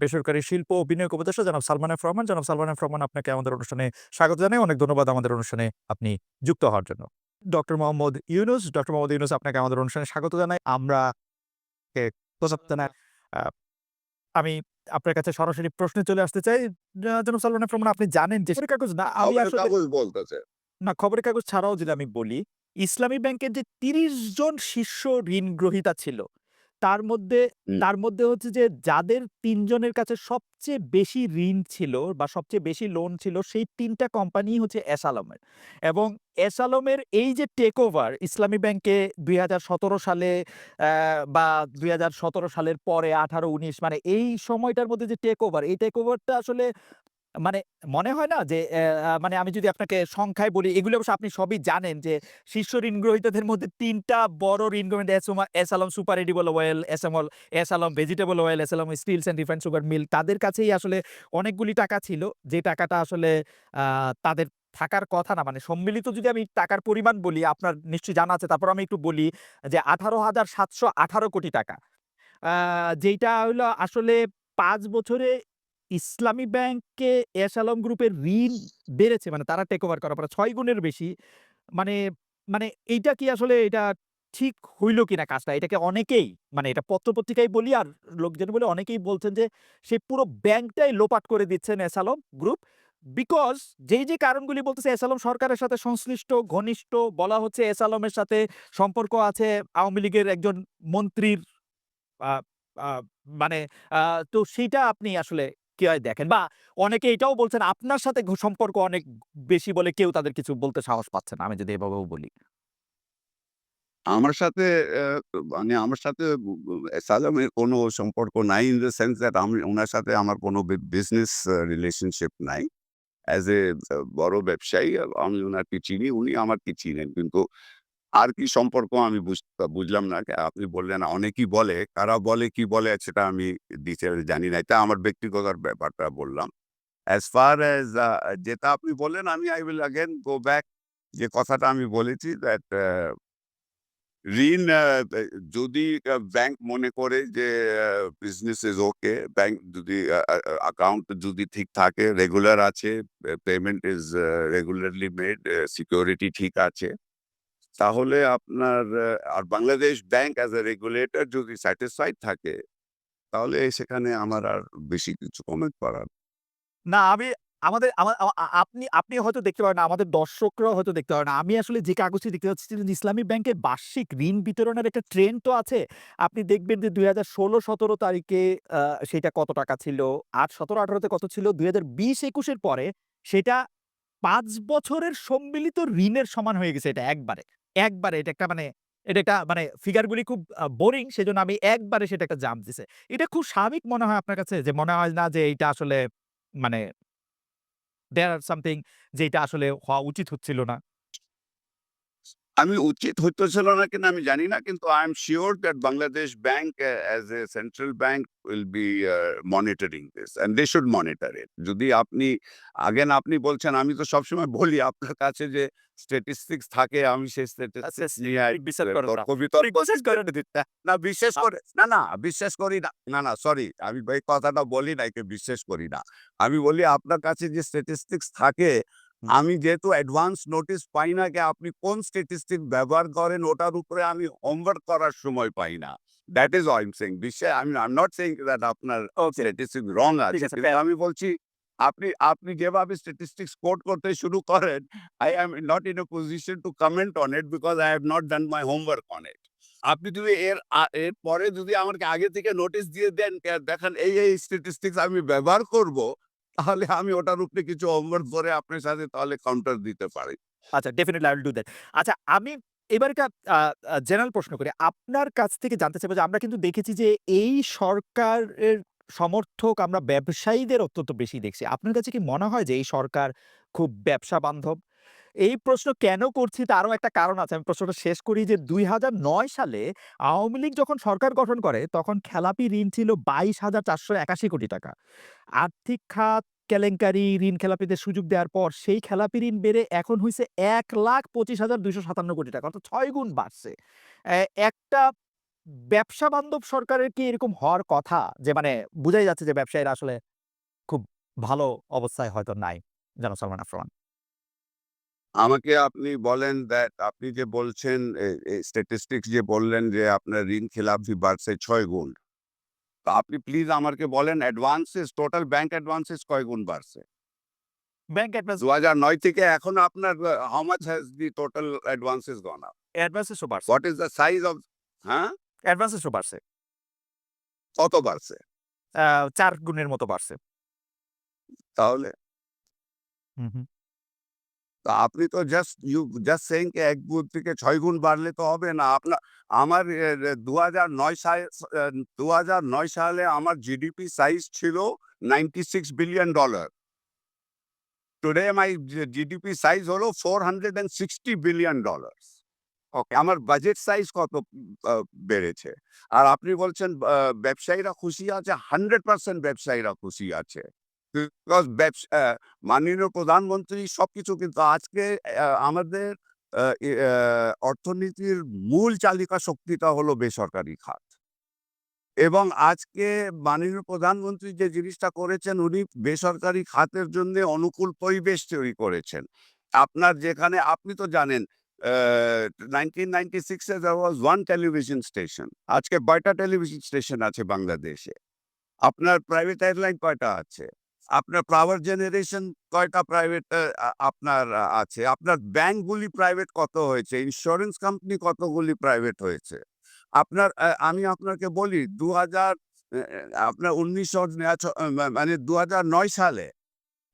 বেসরকারি শিল্প ও বিনিয়োগ উপদেষ্টা জনাব সালমান এফ রহমান। জনাব সালমান এফ রহমান আপনাকে আমাদের অনুষ্ঠানে স্বাগত জানাই। অনেক ধন্যবাদ আমাদের অনুষ্ঠানে আপনি যুক্ত হওয়ার জন্য। ডক্টর মোহাম্মদ ইউনুস, ডক্টর মোহাম্মদ ইউনুস আপনাকে আমাদের অনুষ্ঠানে স্বাগত জানাই। আমরা আমি আপনার কাছে সরাসরি প্রশ্নে চলে আসতে চাই। জনাব সালমান এফ রহমান আপনি জানেন যে খবরের কাগজ না আমি আসলে কাগজ বলতেছে। না খবরের কাগজ ছাড়াও যদি আমি বলি, ইসলামী ব্যাংকের যে ৩০ জন শীর্ষ ঋণ গ্রহীতা ছিল, তার মধ্যে তার মধ্যে হচ্ছে যে যাদের তিনজনের কাছে সবচেয়ে বেশি ঋণ ছিল বা সবচেয়ে বেশি লোন ছিল সেই ৩ টা কোম্পানিই হচ্ছে এস আলমের। এবং এস আলমের এই যে টেক ওভার ইসলামী ব্যাংকে ২০১৭ সালে বা ২০১৭ সালের পরে ১৮-১৯ মানে এই সময়টার মধ্যে যে টেক ওভার, এই টেক ওভারটা আসলে মানে মনে হয় না যে মানে আমি যদি আপনাকে সংখ্যায় বলি, এগুলো অবশ্য আপনি সবই জানেন যে শীর্ষ ঋণ গ্রহীতাদের মধ্যে তিনটা বড় ঋণ গ্রহীতা asthma S Alam super edible oil, S আমল S Alam vegetable oil, S Alam steels and refined sugar mill তাদের কাছেই আসলে অনেকগুলি টাকা ছিল। যে টাকাটা আসলে তাদের থাকার কথা না। মানে সম্মিলিত যদি আমি টাকার পরিমাণ বলি, আপনার নিশ্চয়ই জানা আছে। তারপর আমি একটু বলি যে ১৮,৭১৮ কোটি টাকা। যেটা হলো আসলে পাঁচ বছরে ইসলামী ব্যাংকে এস আলম গ্রুপের ঋণ বেড়েছে। মানে তারা টেক ওভার করার পরে ৬ গুণের বেশি। মানে মানে এইটা কি আসলে এটা ঠিক হইল কিনা কাজটা? এটাকে অনেকেই মানে এটা পত্র-পত্রিকায় বলি আর লোকজন বলে অনেকেই বলছেন যে সে পুরো ব্যাংকটাই লোপাট করে দিচ্ছেন এস আলম গ্রুপ। বিকজ যেই, যে কারণগুলি বলতেছে এস আলম সরকারের সাথে সংশ্লিষ্ট, ঘনিষ্ঠ বলা হচ্ছে এস আলমের সাথে সম্পর্ক আছে আওয়ামী লীগের একজন মন্ত্রীর মানে তো সেইটা আপনি আসলে কীভাবে দেখেন? বা অনেকে এটাও বলছেন আপনার সাথে সম্পর্ক অনেক বেশি বলে কেউ তাদের কিছু বলতে সাহস পাচ্ছে না। আমি যদি এভাবেও বলি। আমার সাথে মানে আমার সাথে সালামের কোনো সম্পর্ক নাই ইন দ্য সেন্স দ্যাট আমি উনার সাথে আমার কোনো বিজনেস রিলেশনশিপ নাই। অ্যাজ এ বড় ব্যবসায়ী আমি উনাকে চিনি, উনি আমাকে চিনেন। কিন্তু আর কি সম্পর্ক আমি বুঝ বুঝলাম না। আপনি বললেন অনেকেই বলে, কারা বলে, কি বলে সেটা আমি ডিটেইল জানি না। এটা আমার ব্যক্তিগত ব্যাপারটা বললাম। অ্যাজ ফার অ্যাজ যেটা আপনি বললেন আমি I will again go back যে কথাটা আমি বলেছি দ্যাট ঋণ যদি ব্যাংক মনে করে যে বিজনেস ইজ ওকে, ব্যাংক যদি অ্যাকাউন্ট যদি ঠিক থাকে, রেগুলার আছে, payment is regularly made, security ঠিক আছে। তাহলে আপনার আর Bangladesh bank as a regulator যদি স্যাটিসফাইড থাকে, তাহলে সেখানে আমার আর বেশি কিছু কমেন্ট করার না আমি আমাদের আপনি আপনি হয়তো দেখতে পারেন আমাদের দর্শকরাও হয়তো দেখতে পারে না। আমি আসলে যে কাগজটি দেখতে পাচ্ছি যে ইসলামী ব্যাংকের বার্ষিক ঋণ বিতরণের একটা ট্রেন্ড তো আছে। আপনি দেখবেন যে ২০১৬-১৭ তারিখে সেটা কত টাকা ছিল, ৮, ১৭, ১৮ তে কত ছিল, দুই হাজার বিশ একুশের পরে সেটা পাঁচ বছরের সম্মিলিত ঋণের সমান হয়ে গেছে এটা একবারে। একবারে এটা একটা মানে এটা একটা মানে ফিগারগুলি খুব বোরিং সেজন্য আমি একবারে সেটা একটা জাম্প দিছে। এটা খুব স্বাভাবিক মনে হয় আপনার কাছে? যে মনে হয় না যে এইটা আসলে মানে দেয়ার সামথিং যে এটা আসলে হওয়া উচিত হচ্ছিল না? আমি উচিত হইতেছিল না কিনা আমি জানি না। কিন্তু I am sure that Bangladesh bank a a central bank bank be monitoring uh, monitoring they should monitor it. যদি আপনি again আপনি বলছেন আমি তো সবসময় বলি আপনার কাছে যে statistics থাকে আমি সেই statistics নিয়ে বিশ্বাস করেন না। বিশ্বাস করে না, না বিশ্বাস করি না। না, না সরি আমি এই কথাটা বলি না একে বিশ্বাস করি না। আমি বলি আপনার কাছে যে statistics থাকে আমি যেহেতু অ্যাডভান্স নোটিস পাই না যে আপনি কোন স্ট্যাটিস্টিক ব্যবহার করেন ওটার উপরে আমি হোমওয়ার্ক করার সময় পাই না। That is I am saying বিশ্বাস আমি I am not saying that আপনার। স্ট্যাটিস্টিক রং আছে। আমি বলছি আপনি আপনি যেভাবে স্ট্যাটিস্টিক্স কোট করতে শুরু করেন I am not in a position to comment on it because I have not done my homework on it. আপনি যদি এর এর পরে যদি আমাকে আগে থেকে নোটিস দিয়ে দেন দেখেন এই, এই স্ট্যাটিস্টিক্স আমি ব্যবহার করব, তাহলে আমি ওটার উপরে কিছু হোমওয়ার্ক করে আপনার সাথে তাহলে কাউন্টার দিতে পারি। আচ্ছা definitely I will do that. আচ্ছা আমি এবার একটা জেনারেল প্রশ্ন করি। আপনার কাছ থেকে জানতে চাইব যে আমরা কিন্তু দেখেছি যে এই সরকারের সমর্থক আমরা ব্যবসায়ীদের অত্যন্ত বেশি দেখছি। আপনার কাছে কি মনে হয় যে এই সরকার খুব ব্যবসা বান্ধব? এই প্রশ্ন কেন করছি তারও একটা কারণ আছে। আমি প্রশ্নটা শেষ করি যে ২০০৯ সালে আওয়ামী লীগ যখন সরকার গঠন করে তখন খেলাপি ঋণ ছিল ২২,৪৮১ কোটি টাকা। আর্থিক খাত কেলেঙ্কারি, ঋণ খেলাপিদের সুযোগ দেওয়ার পর সেই খেলাপি ঋণ বেড়ে এখন হয়েছে এক লাখ পঁচিশ হাজার দুইশো সাতান্ন কোটি টাকা। অর্থাৎ ছয় গুণ বাড়ছে। একটা ব্যবসা বান্ধব সরকারের কি এরকম হওয়ার কথা? যে মানে বুঝাই যাচ্ছে যে ব্যবসায়ীরা আসলে খুব ভালো অবস্থায় হয়তো নাই। জানো সালমান আফরোজ। আমাকে আপনি বলেন দ্যাট আপনি যে বলছেন স্ট্যাটিস্টিক্স যে বললেন যে আপনার ঋণ খেলাপি বাড়ছে ছয় গুণ। তো আপনি প্লিজ আমাকে বলেন অ্যাডভান্সেস টোটাল ব্যাংক অ্যাডভান্সেস কয় গুণ বাড়ছে? ব্যাংক অ্যাডভান্স ২০০৯ থেকে এখন আপনার how much has the total advances gone up? অ্যাডভান্সেসও বাড়ছে। What is the size of হ্যাঁ? অ্যাডভান্সেসও বাড়ছে। কত বাড়ছে? ৪ গুণের মতো বাড়ছে। তাহলে? হুম, হুম। তো আপনি তো জাস্ট ইউ জাস্ট সেইং ১ গুণ থেকে ৬ গুণ বাড়লে তো হবে না। আপনা, আমার এ এ ২০০৯ সালে আ ২০০৯ সালে আমার জিডিপি সাইজ ছিল $96 billion dollar. Today my GDP size হলো $460 বিলিয়ন ডলার ওকে আমার বাজেট সাইজ কত বেড়েছে। আর আপনি বলছেন ব্যবসায়ীরা খুশি আছে 100% ব্যবসায়ীরা খুশি আছে। বিকজ ব্যবস মাননীয় প্রধানমন্ত্রী সবকিছু কিন্তু আজকে আমাদের অর্থনীতির মূল চালিকা শক্তিটা হলো বেসরকারি খাত। এবং আজকে মাননীয় প্রধানমন্ত্রী যে জিনিসটা করেছেন, উনি বেসরকারি খাতের জন্যে অনুকূল পরিবেশ তৈরি করেছেন। আপনার যেখানে, আপনি তো জানেন, আ 1996 এ there was one television station, আজকে কয়টা টেলিভিশন স্টেশন আছে বাংলাদেশে? আপনার প্রাইভেট এয়ারলাইন কয়টা আছে? আপনার পাওয়ার জেনারেশন কয়টা প্রাইভেট আপনার আছে? আপনার ব্যাংকগুলি প্রাইভেট কত হয়েছে? ইন্স্যুরেন্স কোম্পানি কতগুলি প্রাইভেট হয়েছে? আপনার আমি আপনাকে বলি ২০০০ এ এ আপনার ১৯০০ নেয়া ছ মা মানে ২০০৯ সালে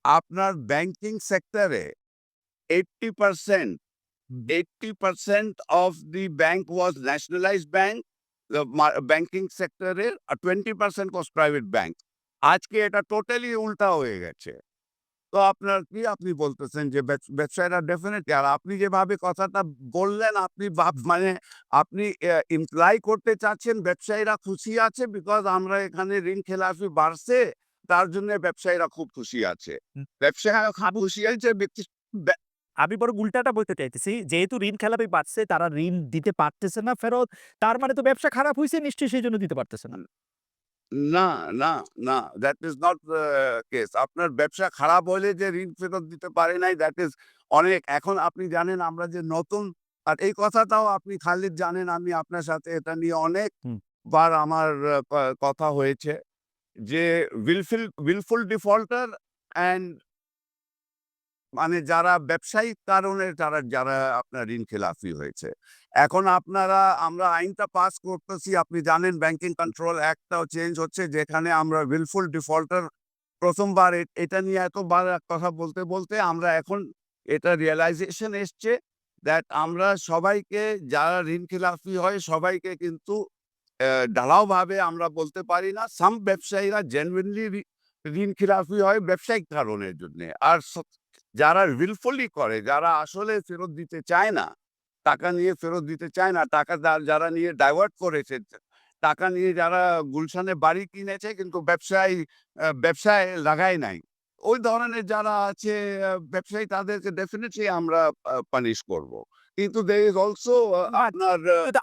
আপনার ব্যাংকিং সেক্টরে 80% 80% of the bank was. The মা ব্যাংকিং সেক্টরের টোয়েন্টি 20% প্রাইভেট private bank. আজকে এটা টোটালি উল্টা হয়ে গেছে। তো আপনার কি আপনি বলতেছেন যে ব্যবসায়ীরা ডেফিনিটলি আর আপনি যেভাবে কথাটা বললেন আপনি মানে আপনি ইমপ্লাই করতে চাচ্ছেন ব্যবসায়ীরা খুশি আছে বিকজ আমরা এখানে ঋণ খেলাপি বাড়ছে তার জন্য ব্যবসায়ীরা খুব খুশি আছে। ব্যবসায়ীরা খুশি আছে ব্যক্তি আমি বরং উল্টাটা বলতে চাইতেছি। যেহেতু ঋণ খেলাপি বাড়ছে তারা ঋণ দিতে পারতেছে না ফেরত। তার মানে তো ব্যবসা খারাপ হইছে নিশ্চয়ই সেই জন্য দিতে পারতেছে না। না, না, না। That is not the case. আপনার ব্যবসা খারাপ হলে যে ঋণ ফেরত দিতে পারে নাই দ্যাট ইজ অনেক। এখন আপনি জানেন আমরা যে নতুন আর এই কথাটাও আপনি খালিদ জানেন আমি আপনার সাথে এটা নিয়ে অনেক বার আমার কথা হয়েছে যে উইলফিল উইলফুল ডিফল্টার অ্যান্ড মানে যারা ব্যবসায়িক কারণে তারা যারা আপনার ঋণ খেলাফি হয়েছে। এখন আপনারা আমরা আইনটা পাস করতেছি আপনি জানেন ব্যাংকিং কন্ট্রোল অ্যাক্টটাও চেঞ্জ হচ্ছে যেখানে আমরা উইলফুল ডিফল্টার প্রথমবার এটা নিয়ে এতবার কথা বলতে, বলতে আমরা এখন এটা রিয়েলাইজেশন এসছে দ্যাট আমরা সবাইকে যারা ঋণ খেলাপি হয় সবাইকে কিন্তু ঢালাওভাবে আমরা বলতে পারি না। সাম ব্যবসায়ীরা জেনুইনলি ঋণ খেলাপি হয় ব্যবসায়িক কারণের জন্যে। আর যারা উইলফুলি করে যারা আসলে ফেরত দিতে চায় না, টাকা নিয়ে ফেরত দিতে চায় না, টাকা যারা নিয়ে ডাইভার্ট করেছে, টাকা নিয়ে যারা গুলশানে বাড়ি কিনেছে কিন্তু ব্যবসায় ব্যবসায় লাগায় নাই। ওই ধরনের যারা আছে ব্যবসায়ী তাদেরকে ডেফিনেটলি আমরা পানিশ করব। কিন্তু there is also আপনার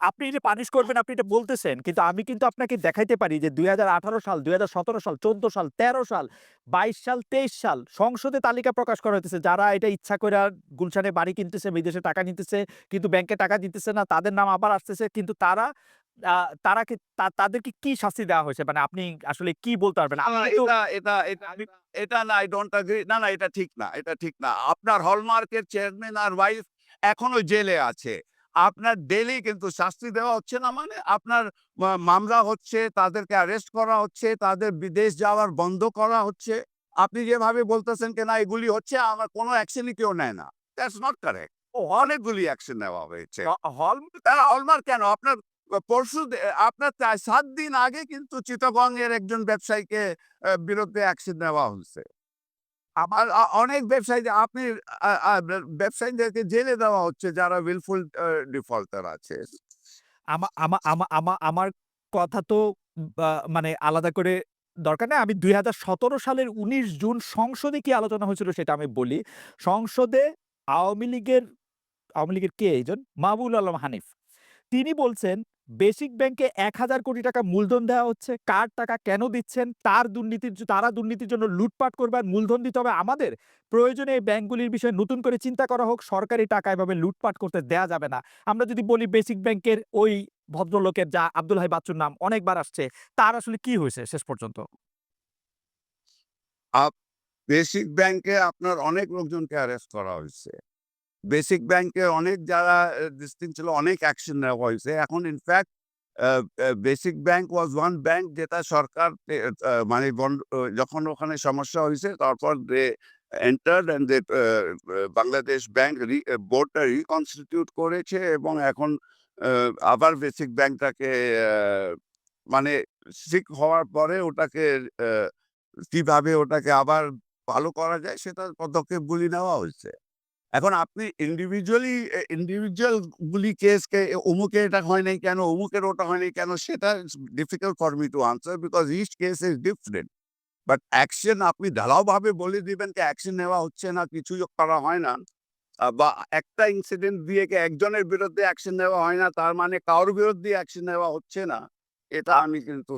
আপনি পানিশ করবেন আপনি এটা বলতেছেন। কিন্তু আমি কিন্তু আপনাকে দেখাইতে পারি যে ২০১৮ সাল, ২০১৭ সাল, ১৪ সাল, ১৩ সাল, ২২ সাল, ২৩ সাল সংসদে তালিকা প্রকাশ করা হইতেছে। যারা এটা ইচ্ছা কইরা গুলশানে বাড়ি কিনতেছে, বিদেশে টাকা নিতেছে, কিন্তু ব্যাংকে টাকা দিতেছে না। তাদের নাম আবার আসতেছে। কিন্তু তারা তারা কি তাদেরকে কি শাস্তি দেওয়া হয়েছে? মানে আপনি আসলে কি বলতে পারবেন? এটা এটা এটা না don't agree না, না এটা ঠিক না, এটা ঠিক না। আপনার হলমার্কের চেয়ারম্যান আর ওয়াইফ এখনও জেলে আছে। আপনার ডেইলি কিন্তু শাস্তি দেওয়া হচ্ছে না মানে আপনার মামলা হচ্ছে, তাদেরকে অ্যারেস্ট করা হচ্ছে, তাদের বিদেশ যাওয়ার বন্ধ করা হচ্ছে। আপনি যেভাবে বলতেছেন কি না এগুলি হচ্ছে আমার কোনো অ্যাকশনই কেউ নেয় না। That's not correct. অনেকগুলি অ্যাকশন নেওয়া হয়েছে। হলমার্ক কেন? আপনার পরশু আপনার তা ৭ দিন আগে কিন্তু চিটাগংয়ের একজন ব্যবসায়ীকে বিরুদ্ধে অ্যাকশন নেওয়া হইছে। আমার অনেক ব্যবসায়ী আপনি ব্যবসায়ীদেরকে জেলে দেওয়া হচ্ছে যারা উইলফুল ডিফল্টার আছে। আমা আমা আমা আমা, আমার কথা তো মানে আলাদা করে দরকার নাই। আমি ২০১৭ সালের ১৯ জুন সংসদে কি আলোচনা হয়েছিল সেটা আমি বলি। সংসদে আওয়ামী লীগের আওয়ামী লীগের কে এইজন? মাহবুবুল আলম হানিফ। তিনি বলছেন বেসিক ব্যাংকে ১,০০০ কোটি টাকা মূলধন দেওয়া হচ্ছে। কার টাকা কেন দিচ্ছেন? তার দুর্নীতির তারা দুর্নীতির জন্য লুটপাট করবার মূলধন দিতে হবে আমাদের। প্রয়োজনে এই ব্যাংকগুলির বিষয়ে নতুন করে চিন্তা করা হোক। সরকারি টাকা এভাবে লুটপাট করতে দেয়া যাবে না। আমরা যদি বলি বেসিক ব্যাংকের ওই ভদ্রলোকের যা আব্দুল হাই বাচ্চুর নাম অনেকবার আসছে। তার আসলে কি হয়েছে শেষ পর্যন্ত? বেসিক ব্যাংকে আপনার অনেক লোকজনকে অ্যারেস্ট করা হয়েছে। বেসিক ব্যাংকে অনেক যারা ডিস্ট্রিক্ট ছিল, অনেক অ্যাকশন নেওয়া হয়েছে। এখন in fact basic bank was one bank যেটা সরকার মানে যখন ওখানে সমস্যা হয়েছে, তারপর they entered and they Bangladesh bank বোর্ডটা রিকনস্টিটিউট করেছে এবং এখন আবার বেসিক ব্যাংকটাকে মানে সিক হওয়ার পরে ওটাকে কীভাবে ওটাকে আবার ভালো করা যায়, সেটার পদক্ষেপগুলি নেওয়া হয়েছে। এখন আপনি ইন্ডিভিজুয়ালি ইন্ডিভিজুয়াল গুলি কেসকে এ অমুকের এটা হয় নাই কেন, অমুকের ওটা হয় নাই কেন সেটা it's difficult for me to answer because each case is different. But action আপনি ঢালাওভাবে বলে দিবেন যে অ্যাকশন নেওয়া হচ্ছে না, কিছুই করা হয় না। বা একটা ইনসিডেন্ট দিয়ে কি একজনের বিরুদ্ধে অ্যাকশন নেওয়া হয় না তার মানে কারোর বিরুদ্ধে অ্যাকশন নেওয়া হচ্ছে না। এটা আমি কিন্তু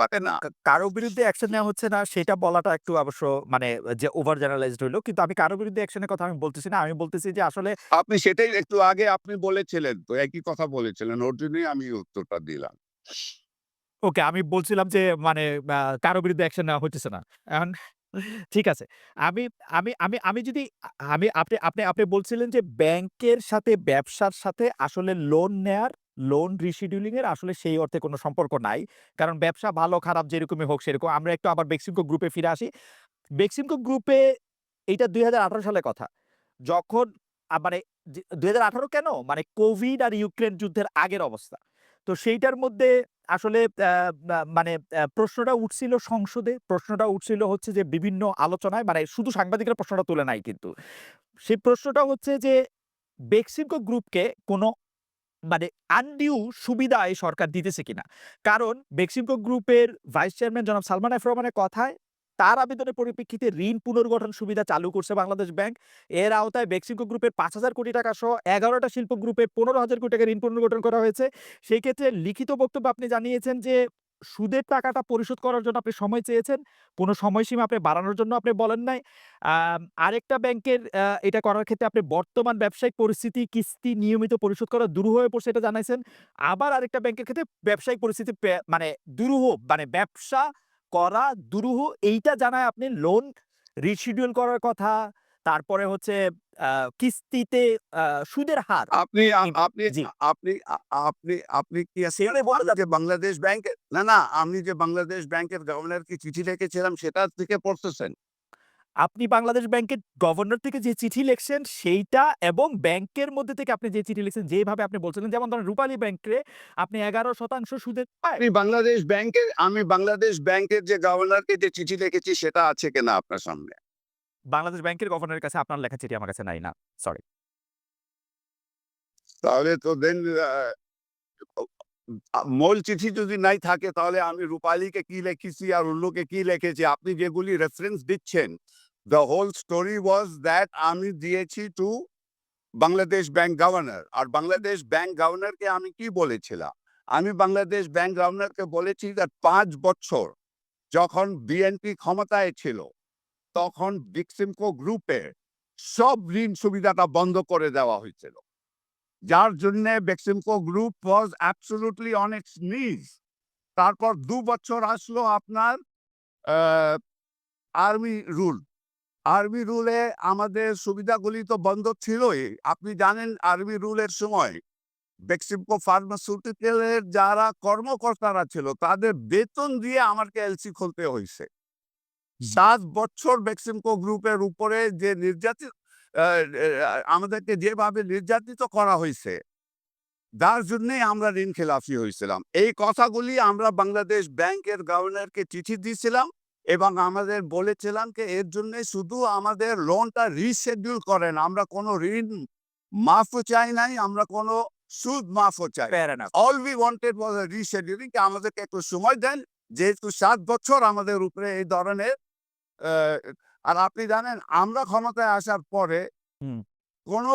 হতে না। কারও বিরুদ্ধে অ্যাকশন নেওয়া হচ্ছে না সেটা বলাটা একটু অবশ্য মানে যে ওভার জেনারেলাইজড হইল। কিন্তু আমি কারও বিরুদ্ধে অ্যাকশনের কথা আমি বলতেছি না। আমি বলতেছি যে আসলে আপনি সেটাই একটু আগে আপনি বলেছিলেন তো একই কথা বলেছিলেন। ওর জন্যই আমি উত্তরটা দিলাম। ওকে আমি বলছিলাম যে মানে কারও বিরুদ্ধে অ্যাকশন নেওয়া হচ্ছে না। এখন ঠিক আছে। আমি আমি আমি আমি যদি আমি আপনি আপনি আপনি বলছিলেন যে ব্যাংকের সাথে ব্যবসার সাথে আসলে লোন নেয়ার, লোন রিশিডিউলিং এর আসলে সেই অর্থে কোনো সম্পর্ক নাই। কারণ ব্যবসা ভালো, খারাপ যেরকমই হোক সেরকম। আমরা একটু আবার বেক্সিমকো গ্রুপে ফিরে আসি। বেক্সিমকো গ্রুপে এইটা ২০১৮ সালের কথা। যখন মানে ২০১৮ কেন? মানে কোভিড আর ইউক্রেন যুদ্ধের আগের অবস্থা। তো সেইটার মধ্যে আসলে মানে প্রশ্নটা উঠছিল সংসদে। প্রশ্নটা উঠছিল হচ্ছে যে বিভিন্ন আলোচনায় মানে শুধু সাংবাদিকরা প্রশ্নটা তুলে নাই কিন্তু। সেই প্রশ্নটা হচ্ছে যে বেক্সিমকো গ্রুপকে কোনো মানে আনডিউ সুবিধা এই সরকার দিতেছে কিনা? কারণ বেক্সিমকো গ্রুপের ভাইস চেয়ারম্যান জনাব সালমান এফ কথায় তার আবেদনের পরিপ্রেক্ষিতে ঋণ পুনর্গঠন সুবিধা চালু করছে বাংলাদেশ ব্যাংক। এর আওতায় বেক্সিমকো গ্রুপের ৫,০০০ কোটি টাকা সহ এগারোটা শিল্প গ্রুপের ১৫,০০০ কোটি টাকা ঋণ পুনর্গঠন করা হয়েছে। সেই ক্ষেত্রে লিখিত বক্তব্য আপনি জানিয়েছেন যে সুদের টাকাটা পরিশোধ করার জন্য আপনি সময় চেয়েছেন। কোনো সময়সীমা আপনি বাড়ানোর জন্য আপনি বলেন নাই। আরেকটা ব্যাংকের এটা করার ক্ষেত্রে আপনি বর্তমান ব্যবসায়িক পরিস্থিতি, কিস্তি নিয়মিত পরিশোধ করা দুরূহ হয়ে পড়ছে এটা জানাইছেন। আবার আরেকটা ব্যাংকের ক্ষেত্রে ব্যবসায়িক পরিস্থিতি মানে দুরূহ মানে ব্যবসা করা দুরূহ, এইটা জানায় আপনি লোন রিশিডিউল করার কথা। তারপরে হচ্ছে কিস্তিতে সুদের হার আপনি আপনি আপনি আপনি আপনি কি সেখানে বলা যে বাংলাদেশ ব্যাংকে না, না আমি যে বাংলাদেশ ব্যাংকের গভর্নরকে চিঠি লিখেছিলাম সেটা থেকে পড়তেছেন? আপনি বাংলাদেশ ব্যাংকের গভর্নর থেকে যে চিঠি লিখছেন সেইটা এবং ব্যাংকের মধ্যে থেকে আপনি যে চিঠি লিখছেন যেভাবে আপনি বলছিলেন যেমন ধরেন রূপালী ব্যাংকে আপনি ১১% সুদে পায়। আমি বাংলাদেশ ব্যাংকের আমি বাংলাদেশ ব্যাংকের যে গভর্নরকে যে চিঠি লিখেছি সেটা আছে কিনা আপনার সামনে? বাংলাদেশ ব্যাংকের গভর্নরের কাছে আপনার লেখা চিঠি আমার কাছে নাই না। সরি। তাহলে তো দেন মূল চিঠি যদি নাই থাকে তাহলে আমি রূপালীকে কি লিখেছি আর অন্যকে কি লিখেছি, আপনি যেগুলি রেফারেন্স দিচ্ছেন, the whole story was that আমি দিয়েছি টু বাংলাদেশ ব্যাংক গভর্নর, আর বাংলাদেশ ব্যাংক গভর্নরকে আমি কি বলেছিলাম? আমি বাংলাদেশ ব্যাংক গভর্নরকে বলেছি that ৫ বছর যখন বিএনপি ক্ষমতায় ছিল তখন বেক্সিমকো গ্রুপের সব ঋণ সুবিধাটা বন্ধ করে দেওয়া হয়েছিল। যার জন্য Beximco group absolutely on its knees তারপর দু বছর আসলো আপনার আর্মি রুল। আর্মি রুলে আমাদের সুবিধাগুলি তো বন্ধ ছিলই। আপনি জানেন আর্মি রুলের সময় বেক্সিমকো ফার্মাসিউটিক্যালের যারা কর্মকর্তারা ছিল, তাদের বেতন দিয়ে আমাকে এলসি খুলতে হইছে। ৭ বছর বেক্সিমকো গ্রুপের উপরে যে নির্যাতিত আমাদেরকে যেভাবে নির্যাতিত করা হয়েছে যার জন্যেই আমরা ঋণ খেলাফি হয়েছিলাম। এই কথাগুলি আমরা বাংলাদেশ ব্যাংকের গভর্নরকে চিঠি দিয়েছিলাম এবং আমাদের বলেছিলাম যে এর জন্যে শুধু আমাদের লোনটা রিশিডিউল করেন। আমরা কোনো ঋণ মাফও চাই নাই, আমরা কোনো সুদ মাফও চাই। Fair enough. ওয়ান্টেড rescheduling যে আমাদেরকে একটু সময় দেন। যেহেতু সাত বছর আমাদের উপরে এই ধরনের আর আপনি জানেন আমরা ক্ষমতায় আসার পরে। কোনো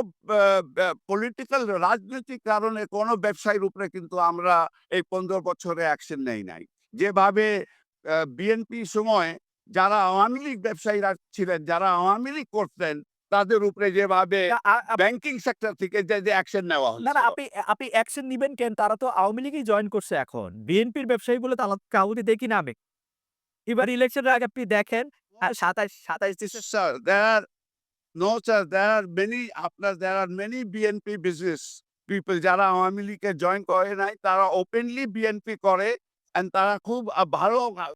পলিটিক্যাল রাজনৈতিক কারণে কোনো ব্যবসায়ীর উপরে কিন্তু আমরা এই পনেরো বছরে অ্যাকশন নেই নাই যেভাবে বিএনপি সময় যারা আওয়ামী লীগ ব্যবসায়ীরা ছিলেন যারা আওয়ামী লীগ করতেন তাদের উপরে যেভাবে ব্যাংকিং সেক্টর থেকে যে যে অ্যাকশন নেওয়া না না আপনি আপনি অ্যাকশন নিবেন কেন? তারা তো আওয়ামী লীগই জয়েন করছে এখন। বিএনপির ব্যবসায়ী বলে তারা কাউকে দেখি না আমি। এবার ইলেকশনের আগে আপনি দেখেন সাতাশ সাতাশ December no sir, there are many আপনার are many BNP business people যারা আওয়ামী লীগে জয়েন করে নাই তারা ওপেনলি বিএনপি করে and তারা খুব ভালো